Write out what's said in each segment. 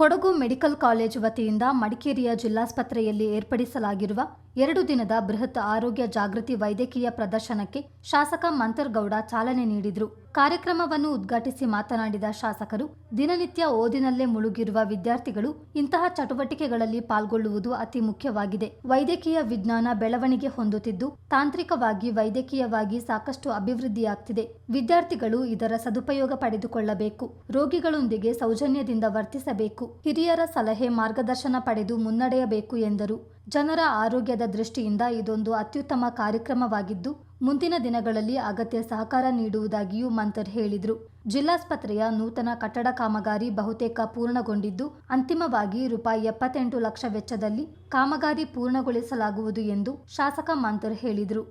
Kodagu medical college ವತಿಯಿಂದ ಮಡಿಕೇರಿಯ ಜಿಲ್ಲಾಸ್ಪತ್ರೆಯಲ್ಲಿ ಏರ್ಪಡಿಸಲಾಗಿರುವ ಎರಡು ದಿನದ ಬೃಹತ್ ಆರೋಗ್ಯ ಜಾಗೃತಿ ವೈದ್ಯಕೀಯ ಪ್ರದರ್ಶನಕ್ಕೆ ಶಾಸಕ ಮಂತರ್ಗೌಡ ಚಾಲನೆ ನೀಡಿದರು. ಕಾರ್ಯಕ್ರಮವನ್ನು ಉದ್ಘಾಟಿಸಿ ಮಾತನಾಡಿದ ಶಾಸಕರು, ದಿನನಿತ್ಯ ಓದಿನಲ್ಲೇ ಮುಳುಗಿರುವ ವಿದ್ಯಾರ್ಥಿಗಳು ಇಂತಹ ಚಟುವಟಿಕೆಗಳಲ್ಲಿ ಪಾಲ್ಗೊಳ್ಳುವುದು ಅತಿ ಮುಖ್ಯವಾಗಿದೆ. ವೈದ್ಯಕೀಯ ವಿಜ್ಞಾನ ಬೆಳವಣಿಗೆ ಹೊಂದುತ್ತಿದ್ದು, ತಾಂತ್ರಿಕವಾಗಿ ವೈದ್ಯಕೀಯವಾಗಿ ಸಾಕಷ್ಟು ಅಭಿವೃದ್ಧಿಯಾಗ್ತಿದೆ. ವಿದ್ಯಾರ್ಥಿಗಳು ಇದರ ಸದುಪಯೋಗ ಪಡೆದುಕೊಳ್ಳಬೇಕು. ರೋಗಿಗಳೊಂದಿಗೆ ಸೌಜನ್ಯದಿಂದ ವರ್ತಿಸಬೇಕು. ಹಿರಿಯರ ಸಲಹೆ ಮಾರ್ಗದರ್ಶನ ಪಡೆದು ಮುನ್ನಡೆಯಬೇಕು ಎಂದರು. ಜನರ ಆರೋಗ್ಯದ ದೃಷ್ಟಿಯಿಂದ ಇದೊಂದು ಅತ್ಯುತ್ತಮ ಕಾರ್ಯಕ್ರಮವಾಗಿದ್ದು ಮುಂದಿನ ದಿನಗಳಲ್ಲಿ ಅಗತ್ಯ ಸಹಕಾರ ನೀಡುವುದಾಗಿಯೂ ಮಂತರ್ ಹೇಳಿದರು ಜಿಲ್ಲಾಸ್ಪತ್ರೆಯ ನೂತನ ಕಟ್ಟಡ ಕಾಮಗಾರಿ ಬಹುತೇಕ ಪೂರ್ಣಗೊಂಡಿದ್ದು ಅಂತಿಮವಾಗಿ ರೂಪಾಯಿ ಎಪ್ಪತ್ತೆಂಟು ಲಕ್ಷ ವೆಚ್ಚದಲ್ಲಿ ಕಾಮಗಾರಿ ಪೂರ್ಣಗೊಳಿಸಲಾಗುವುದು ಎಂದು ಶಾಸಕ ಮಂತರ್ ಹೇಳಿದರು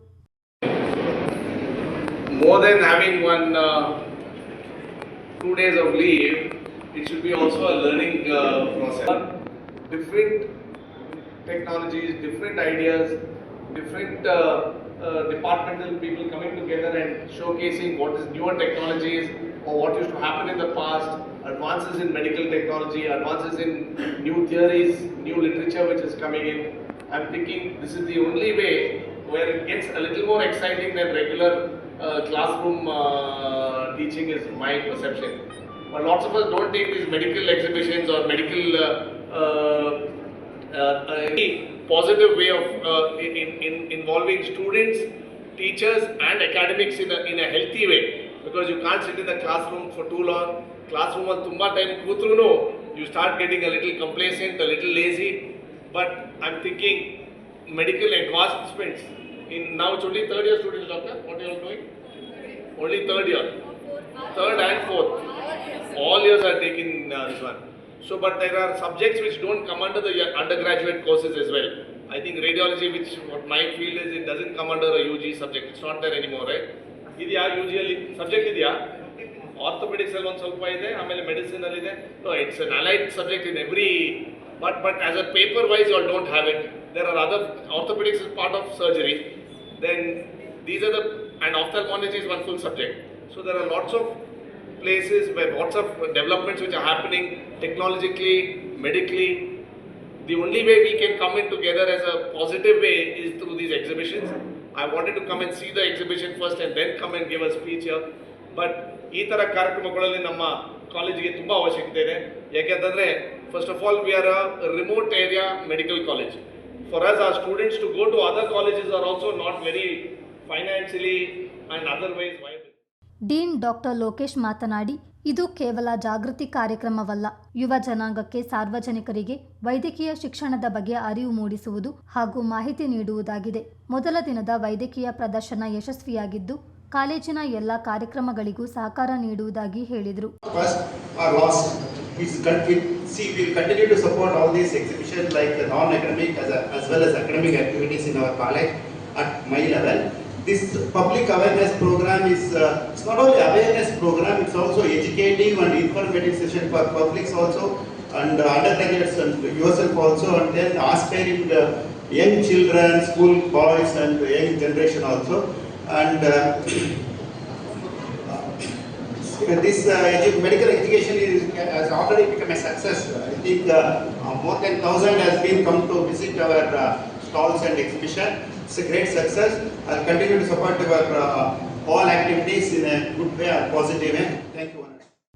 uh, uh. Different technologies, different ideas, different uh, uh, departmental people coming together and showcasing what is newer technologies or what used to happen in the past, advances in medical technology, advances in new theories, new literature which is coming in. I'm thinking this is the only way where it gets a little more exciting than regular uh, classroom uh, teaching is my perception. But lots of us don't take these medical exhibitions or medical uh, uh, a positive way of uh, in, in, involving students, teachers and academics in a, in a healthy way because you can't sit in the classroom for too long. Classroom is too much time kutruno, you start getting a little complacent, a little lazy. But I'm thinking medical advancements in now it's only third year students, doctor. What are you all doing? Only third year. Third and fourth. All years are taking uh, this one. So, but there are subjects which don't come under the uh, undergraduate courses as well. I think radiology, which what my field is, it doesn't come under a UG subject. It's not there anymore, right? ಇದೆಯಾ you ಜಿಯಲ್ಲಿ subject ಇದೆಯಾ orthopaedics ಅಲ್ಲಿ ಒಂದು ಸ್ವಲ್ಪ ಇದೆ ಆಮೇಲೆ medicine ಅಲ್ಲಿ ಇದೆ no it's an allied subject in every but but as a paper wise all don't have it there are other orthopaedics is part of surgery then these are the and ophthalmology is one full subject. So there are lots of places where lots of developments which are happening Technologically, medically. The only way we can come in together as a positive way is through these exhibitions. I wanted to come and see the exhibition first and then come and give a speech here. But ಈ ಥರ ಕಾರ್ಯಕ್ರಮಗಳಲ್ಲಿ ನಮ್ಮ ಕಾಲೇಜಿಗೆ ತುಂಬ ಅವಶ್ಯಕತೆ ಇದೆ ಯಾಕೆಂತಂದರೆ first of all we are a remote area medical college for us, our students to go to other colleges are also not very financially and otherwise viable. Dean doctor Lokesh ಮಾತನಾಡಿ ಇದು ಕೇವಲ ಜಾಗೃತಿ ಕಾರ್ಯಕ್ರಮವಲ್ಲ ಯುವ ಜನಾಂಗಕ್ಕೆ ಸಾರ್ವಜನಿಕರಿಗೆ ವೈದ್ಯಕೀಯ ಶಿಕ್ಷಣದ ಬಗ್ಗೆ ಅರಿವು ಮೂಡಿಸುವುದು ಹಾಗೂ ಮಾಹಿತಿ ನೀಡುವುದಾಗಿದೆ ಮೊದಲ ದಿನದ ವೈದ್ಯಕೀಯ ಪ್ರದರ್ಶನ ಯಶಸ್ವಿಯಾಗಿದ್ದು ಕಾಲೇಜಿನ ಎಲ್ಲ ಕಾರ್ಯಕ್ರಮಗಳಿಗೂ ಸಹಕಾರ ನೀಡುವುದಾಗಿ ಹೇಳಿದರು at my. This public awareness program is, uh, it's not only awareness program, it's also educative and informative session for publics also and uh, undergraduates and yourself also and then aspiring uh, young children, school boys and young generation also. And uh, Uh, This uh, medical education is, has already become a success. I think more than thousand has been come to visit our stalls and exhibition. It's a great success. I'll continue to support our uh, all activities in a good way, a positive way. Thank you.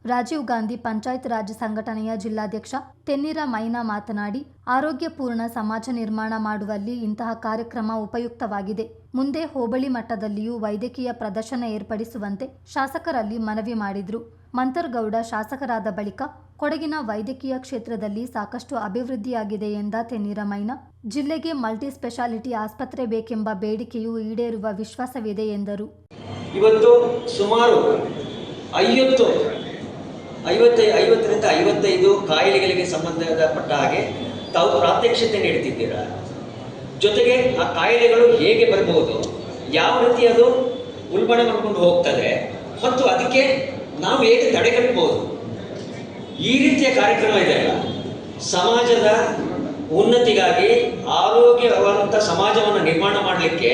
Rajiv Gandhi panchayat Raj ಸಂಘಟನೆಯ ಜಿಲ್ಲಾಧ್ಯಕ್ಷ ತೆನ್ನಿರ ಮೈನಾ ಮಾತನಾಡಿ ಆರೋಗ್ಯಪೂರ್ಣ ಸಮಾಜ ನಿರ್ಮಾಣ ಮಾಡುವಲ್ಲಿ ಇಂತಹ ಕಾರ್ಯಕ್ರಮ ಉಪಯುಕ್ತವಾಗಿದೆ ಮುಂದೆ ಹೋಬಳಿ ಮಟ್ಟದಲ್ಲಿಯೂ ವೈದ್ಯಕೀಯ ಪ್ರದರ್ಶನ ಏರ್ಪಡಿಸುವಂತೆ ಶಾಸಕರಲ್ಲಿ ಮನವಿ ಮಾಡಿದ್ರು ಮಂತರ್ಗೌಡ ಶಾಸಕರಾದ ಬಳಿಕ ಕೊಡಗಿನ ವೈದ್ಯಕೀಯ ಕ್ಷೇತ್ರದಲ್ಲಿ ಸಾಕಷ್ಟು ಅಭಿವೃದ್ಧಿಯಾಗಿದೆ ಎಂದ ತೆನ್ನೀರಮೈನ ಜಿಲ್ಲೆಗೆ ಮಲ್ಟಿ ಸ್ಪೆಷಾಲಿಟಿ ಆಸ್ಪತ್ರೆ ಬೇಕೆಂಬ ಬೇಡಿಕೆಯು ಈಡೇರುವ ವಿಶ್ವಾಸವಿದೆ ಎಂದರು. ಇವತ್ತು ಸುಮಾರು ಐವತ್ತು, ಐವತ್ತೈ, ಐವತ್ತರಿಂದ ಐವತ್ತೈದು ಕಾಯಿಲೆಗಳಿಗೆ ಸಂಬಂಧಪಟ್ಟ ಹಾಗೆ ತಾವು ಪ್ರಾತ್ಯಕ್ಷತೆ ನೀಡ್ತಿದ್ದೀರಾ ಜೊತೆಗೆ ಆ ಕಾಯಿಲೆಗಳು ಹೇಗೆ ಬರಬಹುದು ಯಾವ ರೀತಿ ಅದು ಉಲ್ಬಣ ಮಾಡ್ಕೊಂಡು ಹೋಗ್ತದೆ? ಮತ್ತು ಅದಕ್ಕೆ ನಾವು ಹೇಗೆ ತಡೆಗಟ್ಟಬಹುದು? ಈ ರೀತಿಯ ಕಾರ್ಯಕ್ರಮ ಇದೆಯಲ್ಲ ಸಮಾಜದ ಉನ್ನತಿಗಾಗಿ ಆರೋಗ್ಯವಂತ ಸಮಾಜವನ್ನು ನಿರ್ಮಾಣ ಮಾಡಲಿಕ್ಕೆ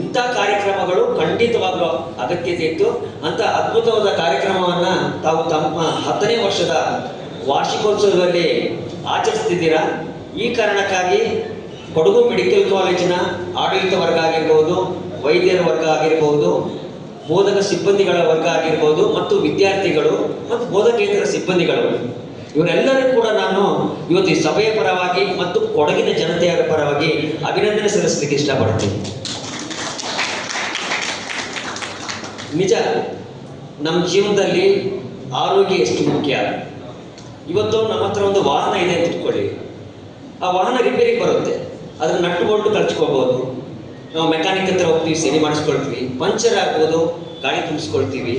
ಇಂಥ ಕಾರ್ಯಕ್ರಮಗಳು ಖಂಡಿತವಾಗ್ಲೂ ಅಗತ್ಯತೆ ಇತ್ತು. ಅಂತ ಅದ್ಭುತವಾದ ಕಾರ್ಯಕ್ರಮವನ್ನು ತಾವು ತಮ್ಮ ಹತ್ತನೇ ವರ್ಷದ ವಾರ್ಷಿಕೋತ್ಸವದಲ್ಲಿ ಆಚರಿಸ್ತಿದ್ದೀರಾ? ಈ ಕಾರಣಕ್ಕಾಗಿ ಕೊಡಗು ಮೆಡಿಕಲ್ ಕಾಲೇಜಿನ ಆಡಳಿತ ವರ್ಗ ಆಗಿರ್ಬೋದು, ವೈದ್ಯರ ವರ್ಗ ಆಗಿರ್ಬೋದು ಬೋಧಕ ಸಿಬ್ಬಂದಿಗಳ ವರ್ಗ ಆಗಿರ್ಬೋದು ಮತ್ತು ವಿದ್ಯಾರ್ಥಿಗಳು ಮತ್ತು ಬೋಧಕೇಂದ್ರ ಸಿಬ್ಬಂದಿಗಳು. ಇವರೆಲ್ಲರೂ ಕೂಡ ನಾನು ಇವತ್ತು ಈ ಸಭೆಯ ಪರವಾಗಿ ಮತ್ತು ಕೊಡಗಿನ ಜನತೆಯ ಪರವಾಗಿ ಅಭಿನಂದನೆ ಸಲ್ಲಿಸಲಿಕ್ಕೆ ಇಷ್ಟಪಡ್ತೀನಿ. ನಿಜ, ನಮ್ಮ ಜೀವನದಲ್ಲಿ ಆರೋಗ್ಯ ಎಷ್ಟು ಮುಖ್ಯ? ಇವತ್ತು ನಮ್ಮ ಹತ್ರ ಒಂದು ವಾಹನ ಇದೆ ಅಂತ ಇಟ್ಕೊಳ್ಳಿ ಆ ವಾಹನ ರಿಪೇರಿಗೆ ಬರುತ್ತೆ. ಅದನ್ನ ನಟ್ಟು ಬೋಲ್ಟು ನಾವು ಮೆಕ್ಯಾನಿಕ್ ಹತ್ರ ಹೋಗ್ತೀವಿ ಸರಿ ಮಾಡಿಸ್ಕೊಳ್ತೀವಿ, ಪಂಚರ್ ಆಗ್ಬೋದು ಗಾಡಿ ತುಂಬಿಸ್ಕೊಳ್ತೀವಿ,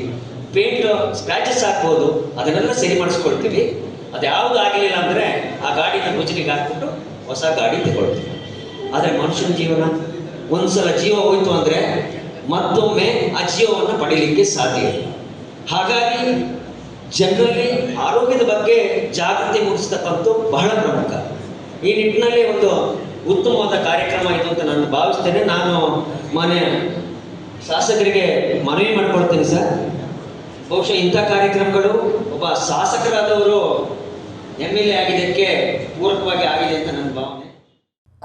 ಪೇಂಟ್ ಸ್ಕ್ರಾಚಸ್ ಆಗ್ಬೋದು ಅದನ್ನೆಲ್ಲ ಸರಿ ಮಾಡಿಸ್ಕೊಳ್ತೀವಿ. ಅದ್ಯಾವುದು ಆಗಲಿಲ್ಲ ಅಂದರೆ ಆ ಗಾಡಿನ ಗುಜರಿಗೆ ಹಾಕ್ಬಿಟ್ಟು ಹೊಸ ಗಾಡಿ ತಗೊಳ್ತೀವಿ. ಆದರೆ ಮನುಷ್ಯನ ಜೀವನ, ಒಂದ್ಸಲ ಜೀವ ಹೋಯಿತು ಅಂದರೆ ಮತ್ತೊಮ್ಮೆ ಆ ಜೀವವನ್ನು ಪಡೀಲಿಕ್ಕೆ ಸಾಧ್ಯ ಹಾಗಾಗಿ ಜನರಲ್ಲಿ ಆರೋಗ್ಯದ ಬಗ್ಗೆ ಜಾಗೃತಿ ಮೂಡಿಸ್ತಕ್ಕಂಥ ಬಹಳ ಪ್ರಮುಖ. ಈ ನಿಟ್ಟಿನಲ್ಲಿ ಒಂದು ಉತ್ತಮವಾದ ಕಾರ್ಯಕ್ರಮ ಇದು ಅಂತ ನಾನು ಭಾವಿಸ್ತೇನೆ. ನಾನು ಮನೆ ಶಾಸಕರಿಗೆ ಮನವಿ ಮಾಡ್ಕೊಳ್ತೇನೆ ಸರ್. ಬಹುಶಃ ಇಂಥ ಕಾರ್ಯಕ್ರಮಗಳು ಒಬ್ಬ ಶಾಸಕರಾದವರು ಎಂ ಎಲ್ ಎ ಆಗಿದ್ದಕ್ಕೆ ಪೂರಕವಾಗಿ ಆಗಿದೆ ಅಂತ ನನ್ನ ಭಾವನೆ.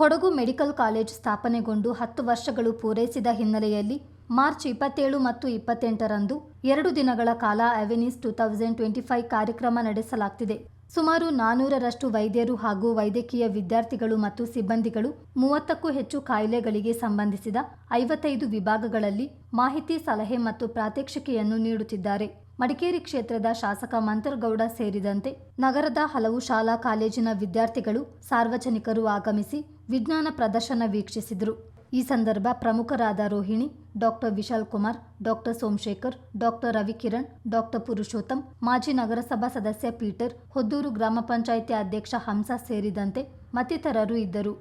ಕೊಡಗು ಮೆಡಿಕಲ್ ಕಾಲೇಜ್ ಸ್ಥಾಪನೆಗೊಂಡು ಹತ್ತು ವರ್ಷಗಳು ಪೂರೈಸಿದ ಹಿನ್ನೆಲೆಯಲ್ಲಿ ಮಾರ್ಚ್ ಇಪ್ಪತ್ತೇಳು ಮತ್ತು ಇಪ್ಪತ್ತೆಂಟರಂದು ಎರಡು ದಿನಗಳ ಕಾಲ ಅವೆನಿಸ್ ಟೂ ತೌಸಂಡ್ ಟ್ವೆಂಟಿ ಫೈವ್ ಕಾರ್ಯಕ್ರಮ ನಡೆಸಲಾಗ್ತಿದೆ. ಸುಮಾರು ನಾನೂರರಷ್ಟು ವೈದ್ಯರು ಹಾಗೂ ವೈದ್ಯಕೀಯ ವಿದ್ಯಾರ್ಥಿಗಳು ಮತ್ತು ಸಿಬ್ಬಂದಿಗಳು ಮೂವತ್ತಕ್ಕೂ ಹೆಚ್ಚು ಕಾಯಿಲೆಗಳಿಗೆ ಸಂಬಂಧಿಸಿದ ಐವತ್ತೈದು ವಿಭಾಗಗಳಲ್ಲಿ ಮಾಹಿತಿ, ಸಲಹೆ ಮತ್ತು ಪ್ರಾತ್ಯಕ್ಷಿಕೆಯನ್ನು ನೀಡುತ್ತಿದ್ದಾರೆ. ಮಡಿಕೇರಿ ಕ್ಷೇತ್ರದ ಶಾಸಕ ಮಂತರ್ಗೌಡ ಸೇರಿದಂತೆ ನಗರದ ಹಲವು ಶಾಲಾ ಕಾಲೇಜಿನ ವಿದ್ಯಾರ್ಥಿಗಳು ಸಾರ್ವಜನಿಕರು ಆಗಮಿಸಿ ವಿಜ್ಞಾನ ಪ್ರದರ್ಶನ ವೀಕ್ಷಿಸಿದರು. ಈ ಸಂದರ್ಭ ಪ್ರಮುಖರಾದ Rohini, doctor Vishal Kumar, doctor Somashekar, doctor Ravikiran, doctor Purushottam, ಮಾಜಿ ನಗರಸಭಾ ಸದಸ್ಯ ಪೀಟರ್, ಹೊದ್ದೂರು ಗ್ರಾಮ ಪಂಚಾಯಿತಿ ಅಧ್ಯಕ್ಷ ಹಂಸ ಸೇರಿದಂತೆ ಮತ್ತಿತರರು ಇದ್ದರು.